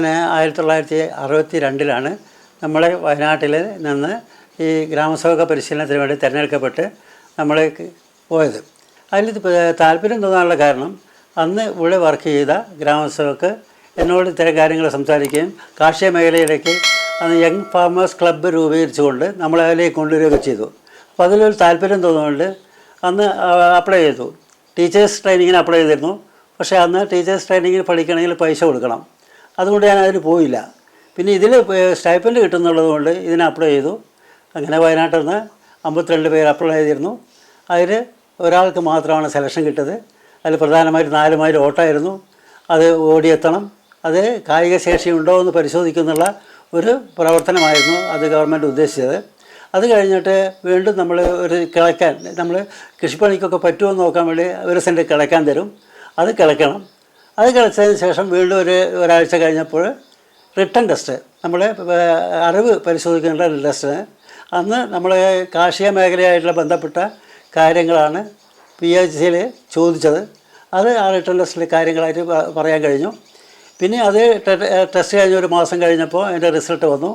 അങ്ങനെ ആയിരത്തി തൊള്ളായിരത്തി അറുപത്തി രണ്ടിലാണ് നമ്മളെ വയനാട്ടിൽ നിന്ന് ഈ ഗ്രാമസഭ പരിശീലനത്തിന് വേണ്ടി തിരഞ്ഞെടുക്കപ്പെട്ട് നമ്മൾ പോയത്. അതിൽ താല്പര്യം തോന്നാനുള്ള കാരണം അന്ന് ഇവിടെ വർക്ക് ചെയ്ത ഗ്രാമസഭക്ക് എന്നോട് ഇത്തരം കാര്യങ്ങൾ സംസാരിക്കുകയും കാർഷിക മേഖലയിലേക്ക് അന്ന് യങ് ഫാമേഴ്സ് ക്ലബ്ബ് രൂപീകരിച്ചുകൊണ്ട് നമ്മളെ അതിലേക്ക് കൊണ്ടുവരികയൊക്കെ ചെയ്തു. അപ്പോൾ അതിലൊരു താല്പര്യം തോന്നുന്നുണ്ട് അന്ന് അപ്ലൈ ചെയ്തു. ടീച്ചേഴ്സ് ട്രെയിനിങ്ങിന് അപ്ലൈ ചെയ്തിരുന്നു. പക്ഷേ അന്ന് ടീച്ചേഴ്സ് ട്രെയിനിങ്ങിന് പഠിക്കണമെങ്കിൽ പൈസ കൊടുക്കണം. അതുകൊണ്ട് ഞാൻ അതിന് പോയില്ല. പിന്നെ ഇതിൽ സ്റ്റൈപ്പൻഡ് കിട്ടുന്നുള്ളത് കൊണ്ട് ഇതിന് അപ്ലൈ ചെയ്തു. അങ്ങനെ വയനാട്ടിൽ നിന്ന് അമ്പത്തിരണ്ട് പേര് അപ്ലൈ ചെയ്തിരുന്നു. അതിൽ ഒരാൾക്ക് മാത്രമാണ് സെലക്ഷൻ കിട്ടിയത്. അതിൽ പ്രധാനമായിട്ട് നാല് മൈൽ ഓട്ടമായിരുന്നു. അത് ഓടിയെത്തണം. അത് കായിക ശേഷി ഉണ്ടോ എന്ന് പരിശോധിക്കുന്നുള്ള ഒരു പ്രവർത്തനമായിരുന്നു അത് ഗവൺമെന്റ് ഉദ്ദേശിച്ചത്. അത് കഴിഞ്ഞിട്ട് വീണ്ടും നമ്മൾ ഒരു കിളയ്ക്കാൻ നമ്മൾ കൃഷിപ്പണിക്കൊക്കെ പറ്റുമോ നോക്കാൻ വേണ്ടി ഒരു സെന്റ് കിളയ്ക്കാൻ തരും. അത് കിളയ്ക്കണം അത് കളിച്ചതിന് ശേഷം വീണ്ടും ഒരു ഒരാഴ്ച കഴിഞ്ഞപ്പോൾ റിട്ടേൺ ടെസ്റ്റ് നമ്മളെ അറിവ് പരിശോധിക്കേണ്ട ടെസ്റ്റിന് അന്ന് നമ്മൾ കാർഷിക മേഖലയായിട്ടുള്ള ബന്ധപ്പെട്ട കാര്യങ്ങളാണ് പി എച്ച് സിയിൽ ചോദിച്ചത്. അത് ആ റിട്ടേൺ ടെസ്റ്റിലെ കാര്യങ്ങളായിട്ട് പറയാൻ കഴിഞ്ഞു. പിന്നെ അത് ടെസ്റ്റ് കഴിഞ്ഞ ഒരു മാസം കഴിഞ്ഞപ്പോൾ അതിന്റെ റിസൾട്ട് വന്നു.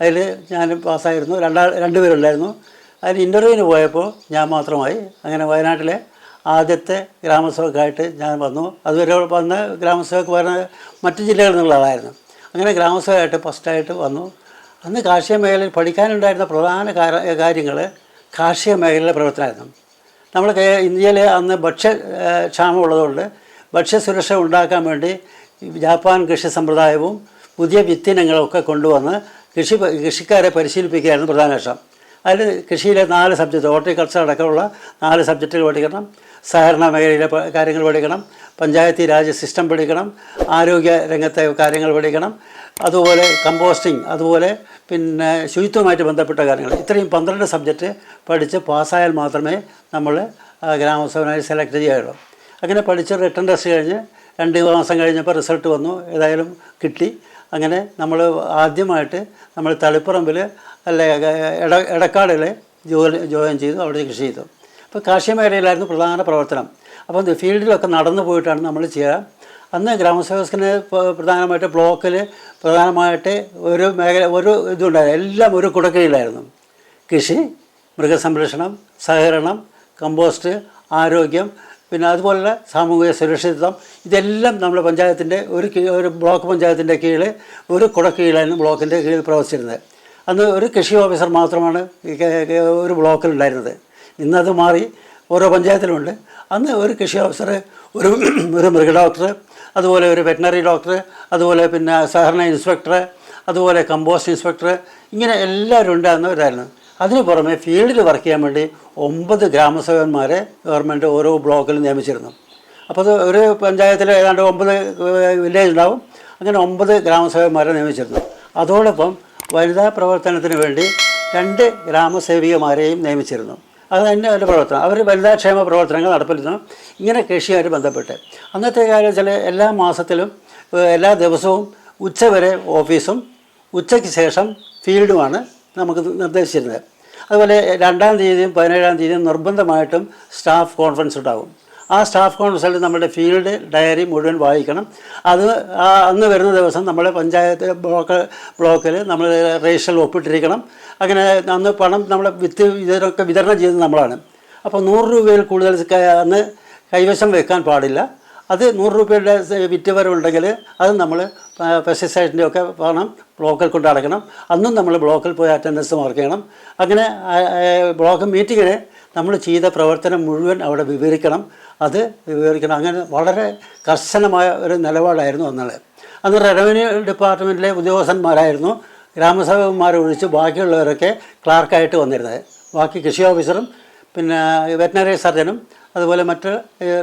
അതിൽ ഞാൻ പാസ്സായിരുന്നു. രണ്ടാ രണ്ടുപേരുണ്ടായിരുന്നു. അതിൽ ഇന്റർവ്യൂവിന് പോയപ്പോൾ ഞാൻ മാത്രമായി. അങ്ങനെ വയനാട്ടിലെ ആദ്യത്തെ ഗ്രാമസഭക്കായിട്ട് ഞാൻ വന്നു. അതുവരെ വന്ന് ഗ്രാമസഭയ്ക്ക് വരുന്ന മറ്റ് ജില്ലകളിൽ നിന്നുള്ള ആളായിരുന്നു. അങ്ങനെ ഗ്രാമസഭയായിട്ട് ഫസ്റ്റായിട്ട് വന്നു. അന്ന് കാർഷിക മേഖലയിൽ പഠിക്കാനുണ്ടായിരുന്ന പ്രധാന കാര്യങ്ങൾ കാർഷിക മേഖലയിലെ പ്രവർത്തനമായിരുന്നു. നമ്മൾ ഇന്ത്യയിൽ അന്ന് ഭക്ഷ്യ ക്ഷാമം ഉള്ളതുകൊണ്ട് ഭക്ഷ്യസുരക്ഷ ഉണ്ടാക്കാൻ വേണ്ടി ജാപ്പാൻ കൃഷി സമ്പ്രദായവും പുതിയ വിത്തിനങ്ങളൊക്കെ കൊണ്ടുവന്ന് കൃഷി കൃഷിക്കാരെ പരിശീലിപ്പിക്കുകയായിരുന്നു പ്രധാന ലക്ഷ്യം. അതിൽ കൃഷിയിലെ നാല് സബ്ജക്റ്റ് ഹോർട്ടിക്കൾച്ചർ അടക്കമുള്ള നാല് സബ്ജക്റ്റുകൾ പഠിക്കണം സഹകരണ മേഖലയിലെ കാര്യങ്ങൾ പഠിക്കണം പഞ്ചായത്തി രാജ് സിസ്റ്റം പഠിക്കണം ആരോഗ്യ രംഗത്തെ കാര്യങ്ങൾ പഠിക്കണം അതുപോലെ കമ്പോസ്റ്റിംഗ് അതുപോലെ പിന്നെ ശുചിത്വമായിട്ട് ബന്ധപ്പെട്ട കാര്യങ്ങൾ. ഇത്രയും പന്ത്രണ്ട് സബ്ജക്റ്റ് പഠിച്ച് പാസ്സായാൽ മാത്രമേ നമ്മൾ ഗ്രാമസഭനായി സെലക്ട് ചെയ്യുള്ളൂ അങ്ങനെ പഠിച്ച് റിട്ടേൺ ടെസ്റ്റ് കഴിഞ്ഞ് രണ്ട് മാസം കഴിഞ്ഞപ്പോൾ റിസൾട്ട് വന്നു. ഏതായാലും കിട്ടി. അങ്ങനെ നമ്മൾ ആദ്യമായിട്ട് നമ്മൾ തളിപ്പറമ്പിൽ അല്ലെ ഇട എടക്കാടിൽ ജോലി ജോയിൻ ചെയ്തു അവിടെ കൃഷി ചെയ്തു. അപ്പോൾ കാർഷിക മേഖലയിലായിരുന്നു പ്രധാന പ്രവർത്തനം. അപ്പോൾ ഫീൽഡിലൊക്കെ നടന്നു പോയിട്ടാണ് നമ്മൾ ചെയ്യുക. അന്ന് ഗ്രാമസേവകന് പ്രധാനമായിട്ട് ബ്ലോക്കിൽ പ്രധാനമായിട്ട് ഒരു മേഖല ഒരു ഇതുണ്ടായിരുന്നു. എല്ലാം ഒരു കുടക്കീഴിലായിരുന്നു. കൃഷി മൃഗസംരക്ഷണം സഹകരണം കമ്പോസ്റ്റ് ആരോഗ്യം പിന്നെ അതുപോലുള്ള സാമൂഹിക സുരക്ഷിതത്വം. ഇതെല്ലാം നമ്മുടെ പഞ്ചായത്തിന്റെ ഒരു ഒരു ബ്ലോക്ക് പഞ്ചായത്തിന്റെ കീഴിൽ ഒരു കുടക്കീഴിലായിരുന്നു ബ്ലോക്കിന്റെ കീഴിൽ പ്രവർത്തിച്ചിരുന്നത്. അന്ന് ഒരു കൃഷി ഓഫീസർ മാത്രമാണ് ഒരു ബ്ലോക്കിലുണ്ടായിരുന്നത് ഇന്നത് മാറി ഓരോ പഞ്ചായത്തിലുമുണ്ട്. അന്ന് ഒരു കൃഷി ഓഫീസർ ഒരു ഒരു മൃഗ ഡോക്ടർ അതുപോലെ ഒരു വെറ്റിനറി ഡോക്ടർ അതുപോലെ പിന്നെ സഹകരണ ഇൻസ്പെക്ടർ അതുപോലെ കമ്പോസ്റ്റ് ഇൻസ്പെക്ടർ ഇങ്ങനെ എല്ലാവരും ഉണ്ടായിരുന്ന. ഒരായിരുന്നു അതിന് പുറമെ ഫീൽഡിൽ വർക്ക് ചെയ്യാൻ വേണ്ടി ഒമ്പത് ഗ്രാമസേവന്മാരെ ഗവൺമെന്റ് ഓരോ ബ്ലോക്കിലും നിയമിച്ചിരുന്നു. അപ്പോൾ അത് ഒരു പഞ്ചായത്തിൽ ഏതാണ്ട് ഒമ്പത് വില്ലേജ് ഉണ്ടാവും. അങ്ങനെ ഒമ്പത് ഗ്രാമസേവന്മാരെ നിയമിച്ചിരുന്നു. അതോടൊപ്പം വനിതാ പ്രവർത്തനത്തിന് വേണ്ടി രണ്ട് ഗ്രാമസേവികമാരെയും നിയമിച്ചിരുന്നു. അത് തന്നെ അവരുടെ പ്രവർത്തനം. അവർ വനിതാക്ഷേമ പ്രവർത്തനങ്ങൾ നടപ്പിലിരുന്നു ഇങ്ങനെ കൃഷിയായിട്ട് ബന്ധപ്പെട്ട്. അന്നത്തെ കാര്യം വെച്ചാൽ എല്ലാ മാസത്തിലും എല്ലാ ദിവസവും ഉച്ചവരെ ഓഫീസും ഉച്ചയ്ക്ക് ശേഷം ഫീൽഡുമാണ് നമുക്ക് നിർദ്ദേശിച്ചിരുന്നത്. അതുപോലെ രണ്ടാം തീയതിയും പതിനേഴാം തീയതിയും നിർബന്ധമായിട്ടും സ്റ്റാഫ് കോൺഫറൻസ് ഉണ്ടാകും. ആ സ്റ്റാഫ് കോൺഫറൻസിൽ നമ്മുടെ ഫീൽഡ് ഡയറി മുഴുവൻ വായിക്കണം. അത് അന്ന് വരുന്ന ദിവസം നമ്മുടെ പഞ്ചായത്ത് ബ്ലോക്ക് ബ്ലോക്കിൽ നമ്മൾ രജിസ്റ്ററിൽ ഒപ്പിട്ടിരിക്കണം. അങ്ങനെ അന്ന് പണം നമ്മളെ വിത്ത് ഇതിനൊക്കെ വിതരണം ചെയ്യുന്നത് നമ്മളാണ്. അപ്പോൾ നൂറ് രൂപയിൽ കൂടുതൽ അന്ന് കൈവശം വെക്കാൻ പാടില്ല. അത് നൂറ് രൂപയുടെ വിറ്റ് വരവുണ്ടെങ്കിൽ അത് നമ്മൾ പെസ്റ്റിസൈഡിന്റെ ഒക്കെ പണം ബ്ലോക്കിൽ കൊണ്ട് അടക്കണം. അന്നും നമ്മൾ ബ്ലോക്കിൽ പോയി അറ്റൻഡൻസ് മാർക്ക് ചെയ്യണം. അങ്ങനെ ബ്ലോക്ക് മീറ്റിങ്ങിന് നമ്മൾ ചെയ്ത പ്രവർത്തനം മുഴുവൻ അവിടെ വിവരിക്കണം. അത് വിവരിക്കണം. അങ്ങനെ വളരെ കർശനമായ ഒരു നിലപാടായിരുന്നു അന്നുള്ളത് അന്ന് റവന്യൂ ഡിപ്പാർട്ട്മെന്റിലെ ഉദ്യോഗസ്ഥന്മാരായിരുന്നു. ഗ്രാമസഭമാരെ ഒഴിച്ച് ബാക്കിയുള്ളവരൊക്കെ ക്ലാർക്കായിട്ട് വന്നിരുന്നത്. ബാക്കി കൃഷി ഓഫീസറും പിന്നെ വെറ്റിനറി സർജനും അതുപോലെ മറ്റ്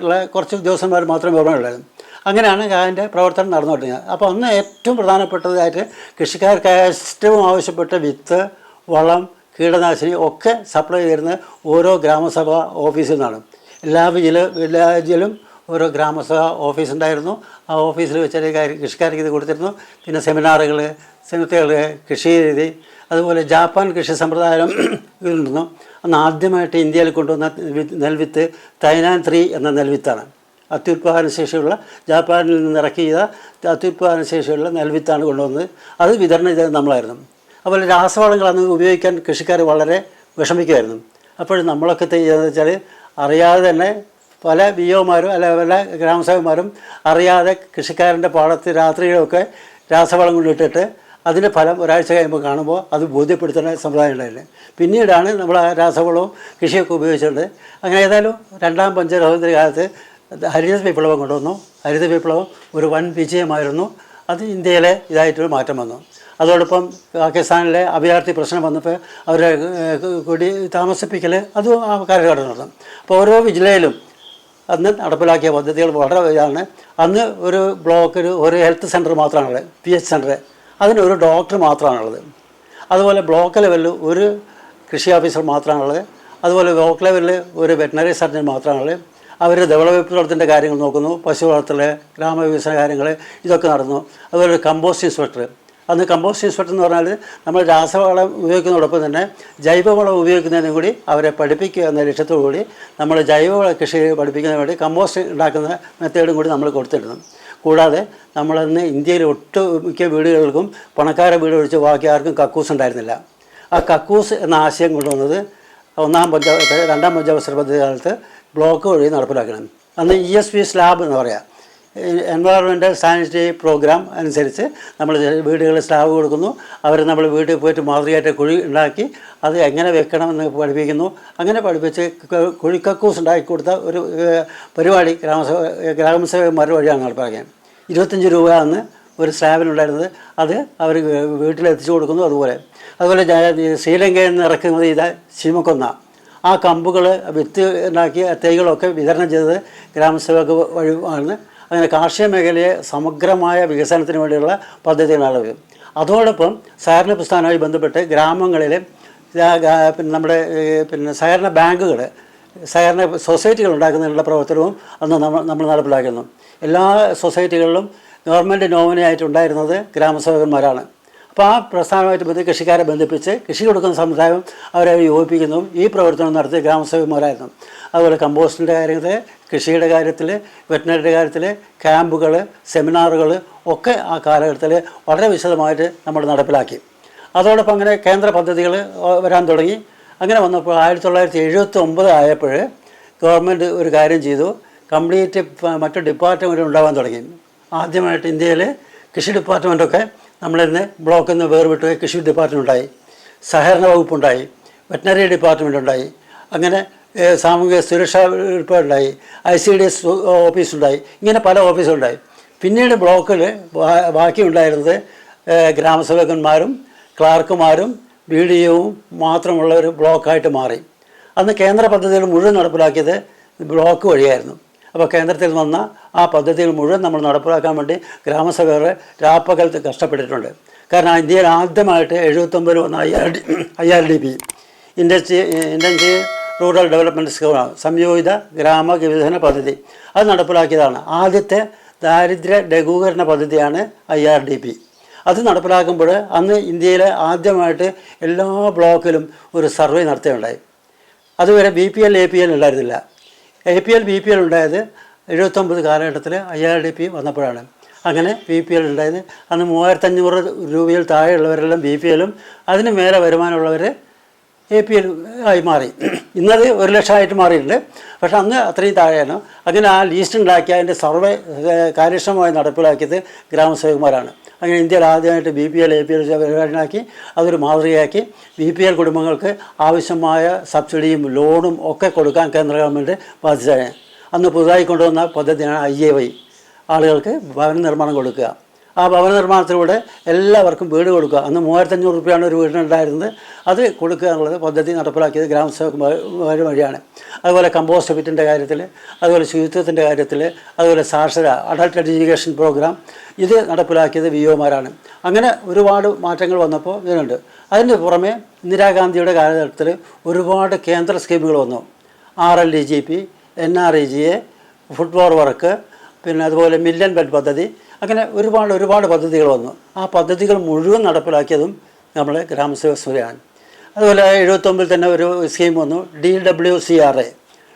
ഉള്ള കുറച്ച് ഉദ്യോഗസ്ഥന്മാർ മാത്രമേ ഓർമ്മയുള്ളായിരുന്നു അങ്ങനെയാണ് അതിന്റെ പ്രവർത്തനം നടന്നുകൊണ്ടിരുന്നത് അപ്പോൾ അന്ന് ഏറ്റവും പ്രധാനപ്പെട്ടതായിട്ട് കൃഷിക്കാർക്ക് ഏറ്റവും ആവശ്യപ്പെട്ട വിത്ത് വളം കീടനാശിനി ഒക്കെ സപ്ലൈ ചെയ്യുന്നത് ഓരോ ഗ്രാമസഭ ഓഫീസിൽ നിന്നാണ്. എല്ലാ വിജില വില്ലേജിലും ഓരോ ഗ്രാമസഭ ഓഫീസ് ഉണ്ടായിരുന്നു ആ ഓഫീസിൽ വെച്ച് കൃഷിക്കാർക്ക് ഇത് കൊടുത്തിരുന്നു. പിന്നെ സെമിനാറുകൾ സെമിനാറുകൾ കൃഷി രീതി അതുപോലെ ജാപ്പാൻ കൃഷി സമ്പ്രദായം ഇതുണ്ടെന്നു. അന്ന് ആദ്യമായിട്ട് ഇന്ത്യയിൽ കൊണ്ടുവന്ന നെൽവിത്ത് തൈനാൻ ത്രീ എന്ന നെൽവിത്താണ്. അത്യുത്പാദന ശേഷിയുള്ള ജാപ്പാനിൽ നിന്ന് ഇറക്കി ചെയ്ത അത്യുത്പാദന ശേഷിയുള്ള നെൽവിത്താണ് കൊണ്ടുവന്നത്. അത് വിതരണം ചെയ്തത് നമ്മളായിരുന്നു. അതുപോലെ രാസവളങ്ങൾ അന്ന് ഉപയോഗിക്കാൻ കൃഷിക്കാർ വളരെ വിഷമിക്കുമായിരുന്നു അപ്പോഴും നമ്മളൊക്കെ ചെയ്യുന്നത് വെച്ചാൽ അറിയാതെ തന്നെ പല ബി ഒമാരും അല്ല പല ഗ്രാമസഭമാരും അറിയാതെ കൃഷിക്കാരന്റെ പാടത്ത് രാത്രിയിലൊക്കെ രാസവളം കൊണ്ടിട്ടിട്ട് അതിന്റെ ഫലം ഒരാഴ്ച കഴിയുമ്പോൾ കാണുമ്പോൾ അത് ബോധ്യപ്പെടുത്തുന്ന സമ്പ്രദായം ഉണ്ടായില്ലേ? പിന്നീടാണ് നമ്മൾ ആ രാസവളവും കൃഷിയൊക്കെ ഉപയോഗിച്ചിട്ടുണ്ട് അങ്ങനെ ഏതായാലും രണ്ടാം പഞ്ചസ്വാതന്ത്ര്യ കാലത്ത് ഹരിത വിപ്ലവം കൊണ്ടുവന്നു. ഹരിത വിപ്ലവം ഒരു വൻ വിജയമായിരുന്നു. അത് ഇന്ത്യയിലെ ഇതായിട്ടൊരു മാറ്റം വന്നു. അതോടൊപ്പം പാകിസ്ഥാനിലെ അഭയാർത്ഥി പ്രശ്നം വന്നപ്പോൾ അവരെ കൂടി താമസിപ്പിക്കൽ അതും ആ കാലഘട്ടം നടന്നു. അപ്പോൾ ഓരോ ജില്ലയിലും അന്ന് നടപ്പിലാക്കിയ പദ്ധതികൾ വളരെ ഇതാണ് അന്ന് ഒരു ബ്ലോക്ക് ഒരു ഹെൽത്ത് സെന്റർ മാത്രമാണുള്ളത് പി എച്ച് സെന്റർ അതിന് ഒരു ഡോക്ടർ മാത്രമാണുള്ളത്. അതുപോലെ ബ്ലോക്ക് ലെവലിൽ ഒരു കൃഷി ഓഫീസർ മാത്രമാണുള്ളത്. അതുപോലെ ബ്ലോക്ക് ലെവലിൽ ഒരു വെറ്റിനറി സർജൻ മാത്രമാണുള്ളത്. അവർ വിപ്ലവത്തിന്റെ കാര്യങ്ങൾ നോക്കുന്നു പശു വളർത്തൽ ഗ്രാമവികസന കാര്യങ്ങൾ ഇതൊക്കെ നടന്നു. അതുപോലെ കമ്പോസ്റ്റ് ഇൻസ്പെക്ടർ. അന്ന് കമ്പോസ്റ്റ് ഇൻസ്പെക്ടർ എന്ന് പറഞ്ഞാൽ നമ്മൾ രാസവളം ഉപയോഗിക്കുന്നതോടൊപ്പം തന്നെ ജൈവവളം ഉപയോഗിക്കുന്നതിനും കൂടി അവരെ പഠിപ്പിക്കുക എന്ന ലക്ഷ്യത്തോടുകൂടി നമ്മൾ ജൈവവള കൃഷി പഠിപ്പിക്കുന്നതിന് വേണ്ടി കമ്പോസ്റ്റ് ഉണ്ടാക്കുന്ന മെത്തേഡും കൂടി നമ്മൾ കൊടുത്തിരുന്നു. കൂടാതെ നമ്മളന്ന് ഇന്ത്യയിൽ ഒട്ടുമിക്ക വീടുകൾക്കും പണക്കാര വീട് ഒഴിച്ച് ബാക്കി ആർക്കും കക്കൂസ് ഉണ്ടായിരുന്നില്ല. ആ കക്കൂസ് എന്ന ആശയം കൊണ്ടുവന്നത് ഒന്നാം പഞ്ചായത്ത് രണ്ടാം പഞ്ചായത്ത് പദ്ധതി കാലത്ത് ബ്ലോക്ക് വഴി നടപ്പിലാക്കണം അന്ന് ഇ എസ് പി സ്ലാബ് എന്ന് പറയാം. എൻവയറോൺമെന്റൽ സാനിറ്ററി പ്രോഗ്രാം അനുസരിച്ച് നമ്മൾ വീടുകളിൽ സ്ലാബ് കൊടുക്കുന്നു. അവർ നമ്മൾ വീട്ടിൽ പോയിട്ട് മാതൃകയായിട്ട് കുഴി ഉണ്ടാക്കി അത് എങ്ങനെ വെക്കണമെന്ന് പഠിപ്പിക്കുന്നു. അങ്ങനെ പഠിപ്പിച്ച് കുഴിക്കക്കൂസ് ഉണ്ടാക്കി കൊടുത്ത ഒരു പരിപാടി ഗ്രാമസഭ ഗ്രാമസഭമാർ വഴിയാണ് നടപ്പാക്കിയത് ഇരുപത്തഞ്ച് രൂപ അന്ന് ഒരു സ്ലാബിനുണ്ടായിരുന്നത് അത് അവർ വീട്ടിലെത്തിച്ചു കൊടുക്കുന്നു അതുപോലെ. അതുപോലെ ശ്രീലങ്കയിൽ നിന്ന് ഇറക്കുന്നത് ചെയ്ത ശിമക്കൊന്ന ആ കമ്പുകൾ വിത്ത് ഉണ്ടാക്കിയ തൈകളൊക്കെ വിതരണം ചെയ്തത് ഗ്രാമസഭയ്ക്ക് വഴി ആണ്. അങ്ങനെ കാർഷിക മേഖലയെ സമഗ്രമായ വികസനത്തിന് വേണ്ടിയുള്ള പദ്ധതികളാണ് അതോടൊപ്പം സഹകരണ പ്രസ്ഥാനവുമായി ബന്ധപ്പെട്ട് ഗ്രാമങ്ങളിലെ പിന്നെ നമ്മുടെ പിന്നെ സഹകരണ ബാങ്കുകൾ സഹകരണ സൊസൈറ്റികൾ ഉണ്ടാക്കുന്നതിനുള്ള പ്രവർത്തനവും അന്ന് നമ്മൾ നമ്മൾ നടപ്പിലാക്കുന്നു. എല്ലാ സൊസൈറ്റികളിലും ഗവൺമെന്റ് നോമിനിയായിട്ടുണ്ടായിരുന്നത് ഗ്രാമസേവകന്മാരാണ് അപ്പോൾ ആ പ്രസ്ഥാനമായിട്ട് ബന്ധി കൃഷിക്കാരെ ബന്ധിപ്പിച്ച് കൃഷി കൊടുക്കുന്ന സമുദായം അവരെ യോജിപ്പിക്കുന്നതും ഈ പ്രവർത്തനം നടത്തിയ ഗ്രാമസേവകന്മാരായിരുന്നു അതുപോലെ കമ്പോസ്റ്റിന്റെ കാര്യത്തിൽ കൃഷിയുടെ കാര്യത്തിൽ വെറ്റിനറിയുടെ കാര്യത്തിൽ ക്യാമ്പുകൾ സെമിനാറുകൾ ഒക്കെ ആ കാലഘട്ടത്തിൽ വളരെ വിശദമായിട്ട് നമ്മൾ നടപ്പിലാക്കി. അതോടൊപ്പം അങ്ങനെ കേന്ദ്ര പദ്ധതികൾ വരാൻ തുടങ്ങി. അങ്ങനെ വന്നപ്പോൾ ആയിരത്തി തൊള്ളായിരത്തി എഴുപത്തി ഒമ്പത് ആയപ്പോൾ ഗവൺമെന്റ് ഒരു കാര്യം ചെയ്തു. കംപ്ലീറ്റ് മറ്റു ഡിപ്പാർട്ട്മെന്റ് ഉണ്ടാകാൻ തുടങ്ങി. ആദ്യമായിട്ട് ഇന്ത്യയിൽ കൃഷി ഡിപ്പാർട്ട്മെന്റൊക്കെ നമ്മളിന്ന് ബ്ലോക്കിൽ നിന്ന് വേർവിട്ട് കൃഷി ഡിപ്പാർട്ട്മെന്റ് ഉണ്ടായി. സഹകരണ വകുപ്പുണ്ടായി. വെറ്റിനറി ഡിപ്പാർട്ട്മെന്റ് ഉണ്ടായി. അങ്ങനെ സാമൂഹിക സുരക്ഷാ ഉണ്ടായി ഐ സി ഡി എസ് ഓഫീസുണ്ടായി ഇങ്ങനെ പല ഓഫീസുണ്ടായി പിന്നീട് ബ്ലോക്കിൽ ബാക്കി ഉണ്ടായിരുന്നത് ഗ്രാമസേവകന്മാരും ക്ലാർക്കുമാരും ബി ഡി ഒവും മാത്രമുള്ള ഒരു ബ്ലോക്കായിട്ട് മാറി. അന്ന് കേന്ദ്ര പദ്ധതികൾ മുഴുവൻ നടപ്പിലാക്കിയത് ബ്ലോക്ക് വഴിയായിരുന്നു. അപ്പോൾ കേന്ദ്രത്തിൽ വന്ന ആ പദ്ധതികൾ മുഴുവൻ നമ്മൾ നടപ്പിലാക്കാൻ വേണ്ടി ഗ്രാമസഭകൾ രാപ്പകലത്ത് കഷ്ടപ്പെട്ടിട്ടുണ്ട്. കാരണം ഇന്ത്യയിൽ ആദ്യമായിട്ട് എഴുപത്തൊമ്പതിൽ വന്ന I R D I R D P industry industry rural development സ്കീമാണ് സംയോജിത ഗ്രാമ വികസന പദ്ധതി. അത് നടപ്പിലാക്കിയതാണ്. ആദ്യത്തെ ദാരിദ്ര്യ ലഘൂകരണ പദ്ധതിയാണ് ഐ ആർ ഡി പി. അത് നടപ്പിലാക്കുമ്പോൾ അന്ന് ഇന്ത്യയിലെ ആദ്യമായിട്ട് എല്ലാ ബ്ലോക്കിലും ഒരു സർവേ നടത്തുകയുണ്ടായി അതുവരെ B P L A P L ഉണ്ടായിരുന്നില്ല. A P L B P L ഉണ്ടായത് എഴുപത്തൊമ്പത് കാലഘട്ടത്തിൽ ഐ ആർ ഡി പി വന്നപ്പോഴാണ്. അങ്ങനെ ബി പി എൽ ഉണ്ടായത്. അന്ന് മൂവായിരത്തഞ്ഞൂറ് രൂപയിൽ താഴെയുള്ളവരെല്ലാം ബി പി എല്ലും അതിന് മേലെ വരുമാനമുള്ളവർ എ പി എൽ ആയി മാറി. ഇന്നത് ഒരു ലക്ഷമായിട്ട് മാറിയിട്ടുണ്ട്. പക്ഷെ അന്ന് അത്രയും താഴെയാണ് അങ്ങനെ ആ ലീസ്റ്റ് ഉണ്ടാക്കി അതിന്റെ സർവേ കാര്യക്ഷമമായി നടപ്പിലാക്കിയത് ഗ്രാമസേവകന്മാരാണ്. അങ്ങനെ ഇന്ത്യയിൽ ആദ്യമായിട്ട് B P L A P L പരിപാടിയാക്കി അതൊരു മാതൃകയാക്കി. ബി പി എൽ കുടുംബങ്ങൾക്ക് ആവശ്യമായ സബ്സിഡിയും ലോണും ഒക്കെ കൊടുക്കാൻ കേന്ദ്ര ഗവൺമെന്റ് ബാധ്യതയാണ്. അന്ന് പുതുതായി കൊണ്ടുവന്ന പദ്ധതിയാണ് ഐ എ വൈ ആളുകൾക്ക് ഭവന നിർമ്മാണം കൊടുക്കുക. ആ ഭവന നിർമ്മാണത്തിലൂടെ എല്ലാവർക്കും വീട് കൊടുക്കുക. അന്ന് മൂവായിരത്തഞ്ഞൂറ് റുപ്യാണ് ഒരു വീടിനുണ്ടായിരുന്നത്. അത് കൊടുക്കുക എന്നുള്ളത് പദ്ധതി നടപ്പിലാക്കിയത് ഗ്രാമസേവക വഴിയാണ്. അതുപോലെ കമ്പോസ്റ്റ് ഫിറ്റിന്റെ കാര്യത്തിൽ അതുപോലെ ശുചിത്വത്തിന്റെ കാര്യത്തിൽ അതുപോലെ സാക്ഷര അഡൾട്ട് എഡ്യൂക്കേഷൻ പ്രോഗ്രാം ഇത് നടപ്പിലാക്കിയത് വി ഒമാരാണ് അങ്ങനെ ഒരുപാട് മാറ്റങ്ങൾ വന്നപ്പോൾ ഇതിനുണ്ട്. അതിന് പുറമെ ഇന്ദിരാഗാന്ധിയുടെ കാലഘട്ടത്തിൽ ഒരുപാട് കേന്ദ്ര സ്കീമുകൾ വന്നു. R L D G P N R E G A football work പിന്നെ അതുപോലെ മില്യൺ ബെഡ് പദ്ധതി അങ്ങനെ ഒരുപാട് ഒരുപാട് പദ്ധതികൾ വന്നു. ആ പദ്ധതികൾ മുഴുവൻ നടപ്പിലാക്കിയതും നമ്മൾ ഗ്രാമസേവക സമിതിയാണ് അതുപോലെ എഴുപത്തൊമ്പതിൽ തന്നെ ഒരു സ്കീം വന്നു D W C R A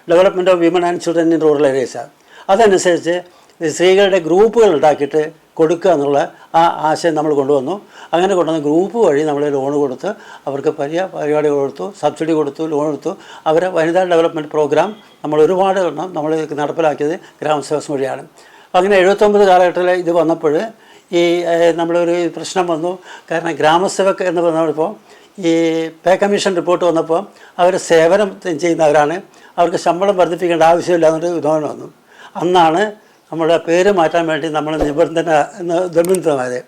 development of women and children in rural areas അതനുസരിച്ച് സ്ത്രീകളുടെ ഗ്രൂപ്പുകൾ ഉണ്ടാക്കിയിട്ട് കൊടുക്കുക എന്നുള്ള ആ ആശയം നമ്മൾ കൊണ്ടുവന്നു. അങ്ങനെ കൊണ്ടുവന്ന ഗ്രൂപ്പ് വഴി നമ്മൾ ലോൺ കൊടുത്ത് അവർക്ക് പരിയ പരിപാടികൾ കൊടുത്തു സബ്സിഡി കൊടുത്തു ലോൺ കൊടുത്തു അവരെ വനിതാ ഡെവലപ്മെന്റ് പ്രോഗ്രാം നമ്മൾ ഒരുപാട് നമ്മൾ നടപ്പിലാക്കിയത് ഗ്രാമസേവസം വഴിയാണ് അങ്ങനെ എഴുപത്തൊമ്പത് കാലഘട്ടത്തിൽ ഇത് വന്നപ്പോൾ ഈ നമ്മളൊരു പ്രശ്നം വന്നു. കാരണം ഗ്രാമസേവക് എന്ന് പറഞ്ഞപ്പോൾ ഈ പേ കമ്മീഷൻ റിപ്പോർട്ട് വന്നപ്പോൾ അവർ സേവനം ചെയ്യുന്നവരാണ്. അവർക്ക് ശമ്പളം വർദ്ധിപ്പിക്കേണ്ട ആവശ്യമില്ല എന്നൊരു വിധോനം വന്നു. അന്നാണ് നമ്മുടെ പേര് മാറ്റാൻ വേണ്ടി നമ്മൾ നിബന്ധന നിർബന്ധിതമായത്.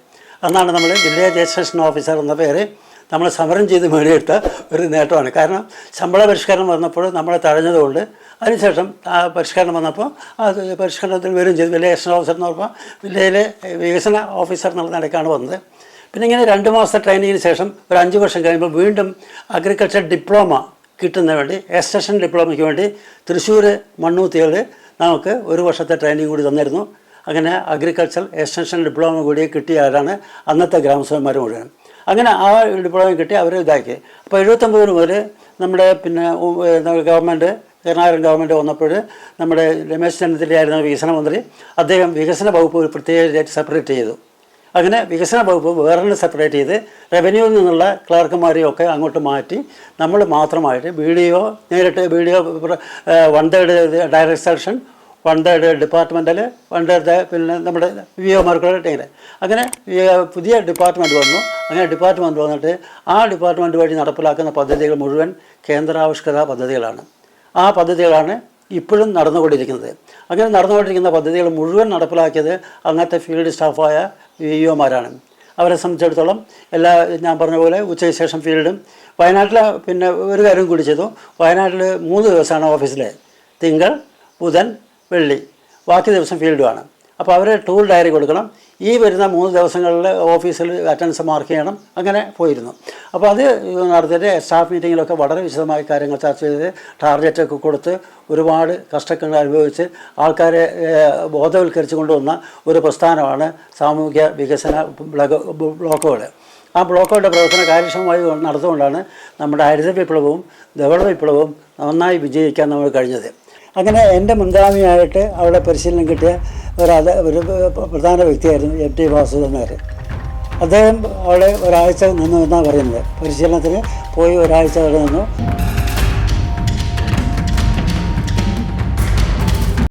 അന്നാണ് നമ്മൾ ജില്ലാ രജിസ്ട്രേഷൻ ഓഫീസർ എന്ന പേര് നമ്മൾ സമരം ചെയ്ത് നേടിയെടുത്ത ഒരു നേട്ടമാണ്. കാരണം ശമ്പള പരിഷ്കരണം വന്നപ്പോൾ നമ്മളെ തഴഞ്ഞതുകൊണ്ട് അതിനുശേഷം ആ പരിഷ്കരണം വന്നപ്പോൾ അത് പരിഷ്കരണത്തിൽ വരും ചെയ്തു വില്ലേജ് ഓഫീസർ എന്ന് പറഞ്ഞപ്പോൾ വില്ലേജിലെ വികസന ഓഫീസർ എന്നുള്ള നിലയ്ക്കാണ് വന്നത്. പിന്നെ ഇങ്ങനെ രണ്ട് മാസത്തെ ട്രെയിനിങ്ങിന് ശേഷം ഒരു അഞ്ച് വർഷം കഴിയുമ്പോൾ വീണ്ടും അഗ്രികൾച്ചർ ഡിപ്ലോമ കിട്ടുന്നതിന് വേണ്ടി എക്സ്റ്റൻഷൻ ഡിപ്ലോമയ്ക്ക് വേണ്ടി തൃശ്ശൂർ മണ്ണൂത്തികൾ നമുക്ക് ഒരു വർഷത്തെ ട്രെയിനിങ് കൂടി തന്നിരുന്നു. അങ്ങനെ അഗ്രികൾച്ചർ എക്സ്റ്റൻഷൻ ഡിപ്ലോമ കൂടി കിട്ടിയ ആരാണ്? അന്നത്തെ ഗ്രാമസഭമാർ മുഴുവൻ. അങ്ങനെ ആ ഡിപ്ലോമ കിട്ടി അവരെ ഇതാക്കി. അപ്പോൾ എഴുപത്തൊമ്പതിന് മുതൽ നമ്മുടെ പിന്നെ ഗവൺമെന്റ് കർണാടകൻ ഗവൺമെന്റ് വന്നപ്പോൾ നമ്മുടെ രമേശ് ചെന്നിത്തലയായിരുന്ന വികസന മന്ത്രി. അദ്ദേഹം വികസന വകുപ്പ് ഒരു പ്രത്യേകമായിട്ട് സെപ്പറേറ്റ് ചെയ്തു. അങ്ങനെ വികസന വകുപ്പ് വേറെ സെപ്പറേറ്റ് ചെയ്ത് റവന്യൂവിൽ നിന്നുള്ള ക്ലർക്കുമാരെയും ഒക്കെ അങ്ങോട്ട് മാറ്റി നമ്മൾ മാത്രമായിട്ട് വീഡിയോ നേരിട്ട് video one third direct selection one third departmental one പിന്നെ നമ്മുടെ വി ഒമാർക്കുള്ള ടീമിൽ അങ്ങനെ പുതിയ ഡിപ്പാർട്ട്മെന്റ് വന്നു. അങ്ങനെ ഡിപ്പാർട്ട്മെന്റ് വന്നിട്ട് ആ ഡിപ്പാർട്ട്മെന്റ് വഴി നടപ്പിലാക്കുന്ന പദ്ധതികൾ മുഴുവൻ കേന്ദ്രാവിഷ്കൃത പദ്ധതികളാണ്. ആ പദ്ധതികളാണ് ഇപ്പോഴും നടന്നുകൊണ്ടിരിക്കുന്നത്. അങ്ങനെ നടന്നുകൊണ്ടിരിക്കുന്ന പദ്ധതികൾ മുഴുവൻ നടപ്പിലാക്കിയത് അങ്ങനത്തെ ഫീൽഡ് സ്റ്റാഫായ വി ഒമാരാണ് അവരെ സംബന്ധിച്ചിടത്തോളം എല്ലാ ഞാൻ പറഞ്ഞ പോലെ ഉച്ചയ്ക്ക് ശേഷം ഫീൽഡും വയനാട്ടിലെ പിന്നെ ഒരു കാര്യം കൂടി ചെയ്തു. വയനാട്ടിൽ മൂന്ന് ദിവസമാണ് ഓഫീസിലെ തിങ്കൾ ബുധൻ വെള്ളി ബാക്കി ദിവസം ഫീൽഡുമാണ് അപ്പോൾ അവരെ ടൂൾ ഡയറി കൊടുക്കണം. ഈ വരുന്ന മൂന്ന് ദിവസങ്ങളിൽ ഓഫീസിൽ അറ്റൻഡൻസ് മാർക്ക് ചെയ്യണം. അങ്ങനെ പോയിരുന്നു. അപ്പോൾ അത് നടത്തിയിട്ട് സ്റ്റാഫ് മീറ്റിങ്ങിലൊക്കെ വളരെ വിശദമായ കാര്യങ്ങൾ ചർച്ച ചെയ്ത് ടാർഗറ്റൊക്കെ കൊടുത്ത് ഒരുപാട് കഷ്ടങ്ങൾ അനുഭവിച്ച് ആൾക്കാരെ ബോധവൽക്കരിച്ചു കൊണ്ടുവന്ന ഒരു പ്രസ്ഥാനമാണ് സാമൂഹ്യ വികസന ബ്ലോക്ക് ബ്ലോക്കുകൾ ആ ബ്ലോക്കുകളുടെ പ്രവർത്തനം കാര്യക്ഷമമായി നടത്തുകൊണ്ടാണ് നമ്മുടെ ഹരിത വിപ്ലവവും ധവള വിപ്ലവവും നന്നായി വിജയിക്കാൻ നമ്മൾ കഴിഞ്ഞത്. അങ്ങനെ എന്റെ മുൻഗാമിയായിട്ട് അവിടെ പരിശീലനം കിട്ടിയ ഒരാൾ ഒരു പ്രധാന വ്യക്തിയായിരുന്നു എം ടി വാസുദേവൻ നായർ. അദ്ദേഹം അവിടെ ഒരാഴ്ച നിന്നു എന്നാണ് പറയുന്നത്. പരിശീലനത്തിന് പോയി ഒരാഴ്ച അവിടെ നിന്നു.